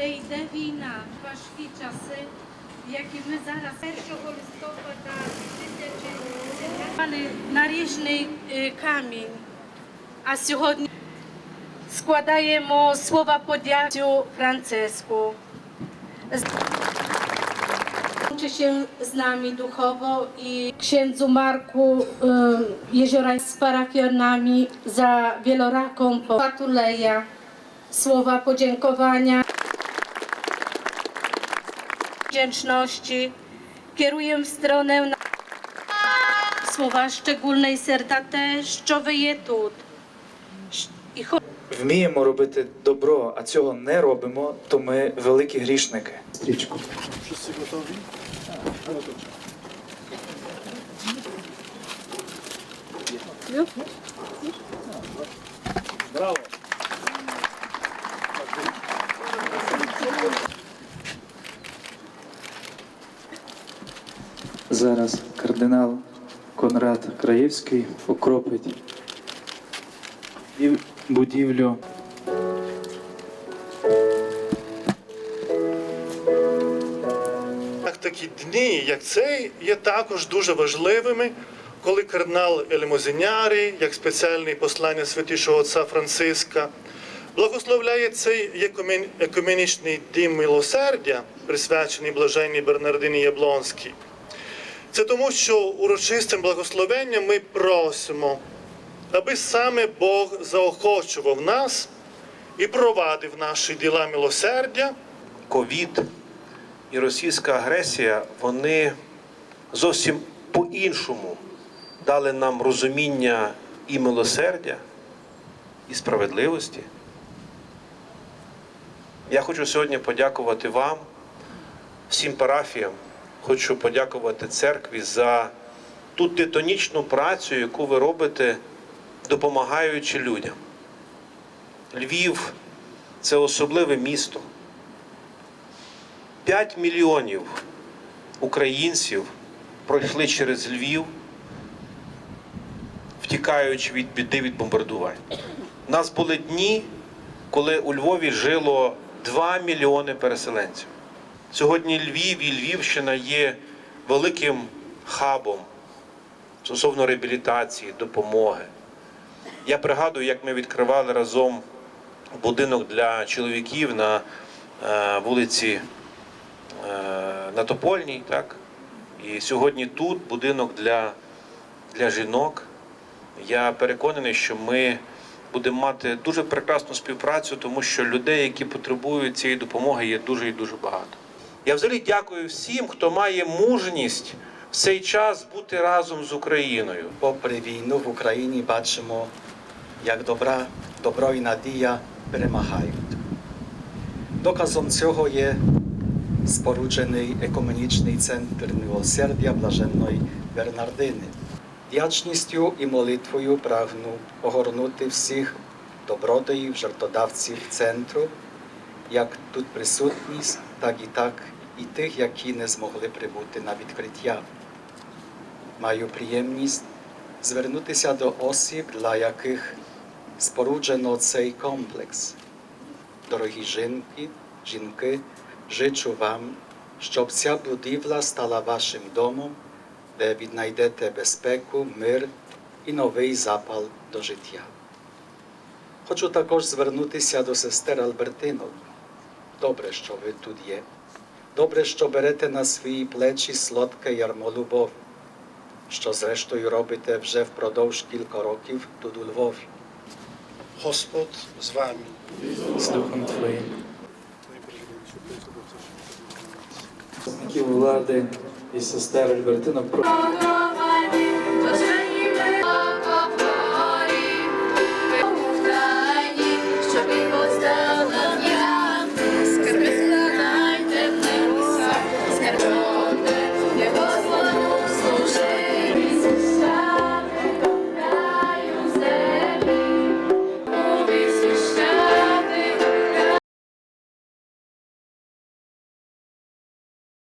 де йде війна, важкі часи, які ми зараз 1 листопада 2014 мали наріжний е, камінь. А сьогодні складаємо слова подяки Франциску. Łączy się z nami duchowo i księdzu Marku y, Jeziora z parafianami za wieloraką patuleja, słowa podziękowania, Wdzięczności. Kieruję w stronę na słowa szczególnej serca też, що ви є тут. Вміємо робити добро, а цього не робимо, то ми великі грішники. Стрічку. Wszyscy gotowi? Brawo. Зараз кардинал Конрад Краєвський окропить будівлю. Так, такі дні, як цей, є також дуже важливими, коли кардинал Елемозінярі, як спеціальний послання святішого отця Франциска, благословляє цей екумен- екуменічний дім милосердя, присвячений блаженній Бернардині Яблонській. Це тому, що урочистим благословенням ми просимо, аби саме Бог заохочував нас і провадив наші діла милосердя. ковід і російська агресія, вони зовсім по-іншому дали нам розуміння і милосердя, і справедливості. Я хочу сьогодні подякувати вам, всім парафіям, хочу подякувати церкві за ту титанічну працю, яку ви робите, допомагаючи людям. Львів це особливе місто. 5 мільйонів українців пройшли через Львів, втікаючи від біди від бомбардувань. У нас були дні, коли у Львові жило 2 мільйони переселенців. Сьогодні Львів і Львівщина є великим хабом стосовно реабілітації, допомоги. Я пригадую, як ми відкривали разом будинок для чоловіків на е, вулиці е, на Топольній, так? І сьогодні тут будинок для, для жінок. Я переконаний, що ми будемо мати дуже прекрасну співпрацю, тому що людей, які потребують цієї допомоги, є дуже і дуже багато. Я взагалі дякую всім, хто має мужність в цей час бути разом з Україною. Попри війну в Україні бачимо, як добра, добро і надія перемагають. Доказом цього є споруджений екуменічний центр милосердя блаженної Бернардини. Вдячністю і молитвою прагну огорнути всіх добродіїв, жертводавців центру, як тут присутні, так і так і тих, які не змогли прибути на відкриття. Маю приємність звернутися до осіб, для яких споруджено цей комплекс. Дорогі жінки, жінки, жичу вам, щоб ця будівля стала вашим домом, де віднайдете безпеку, мир і новий запал до життя. Хочу також звернутися до сестер Альбертинов. Добре, що ви тут є. Добре, що берете на свої плечі солодке ярмо любові що зрештою робите вже впродовж кілька років тут у Львові. Господь з вами. з Духом Твоїм. Влади і сестер Альбертина про.